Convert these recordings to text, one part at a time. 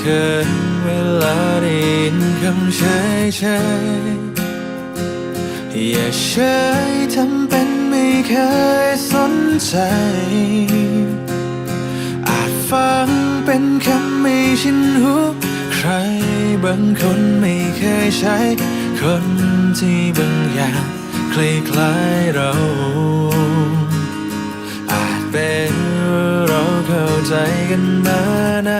เคยเวลาได้ยินคำเฉยเฉยอย่าเฉยทำเป็นไม่เคยสนใจ อาจฟังเป็นคำไม่ชินหูใครบางคนไม่เคยใช้ คนที่บางอย่างคล้ายๆเรา อาจเป็นเราเข้าใจกันมานาน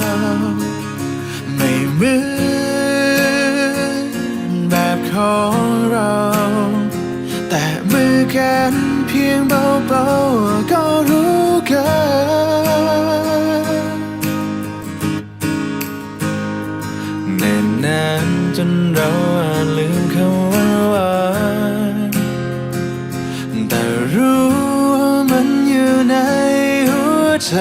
ม่เหมือนแบบของเรา แต่มือกันเพียงเบาๆก็รู้กันแน่นนานจนเราอาจลืมคำว่าหวานแต่รู้ว่ามันอยู่ในหัวใจ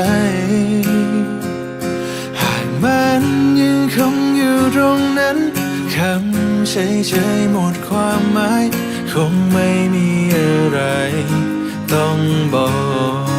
ตรงนั้นคำเฉยๆหมดความหมาย คงไม่มีอะไรต้องบอก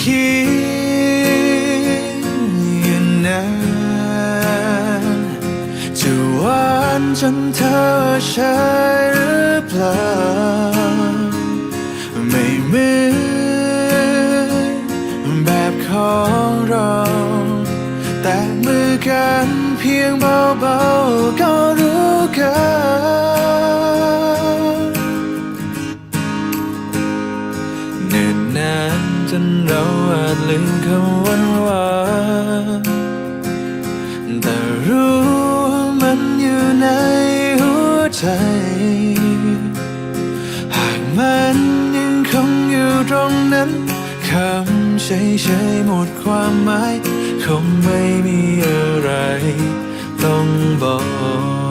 คิดอยู่นานจะหวานจนเธอใช่หรือเปล่า ไม่เหมือนแบบของเรา แต่มือกันเพียงเบา คำวันวานแต่รู้มันอยู่ในหัวใจ หากมันยังคงอยู่ตรงนั้นคำเฉยๆหมดความหมาย คงไม่มีอะไรต้องบอก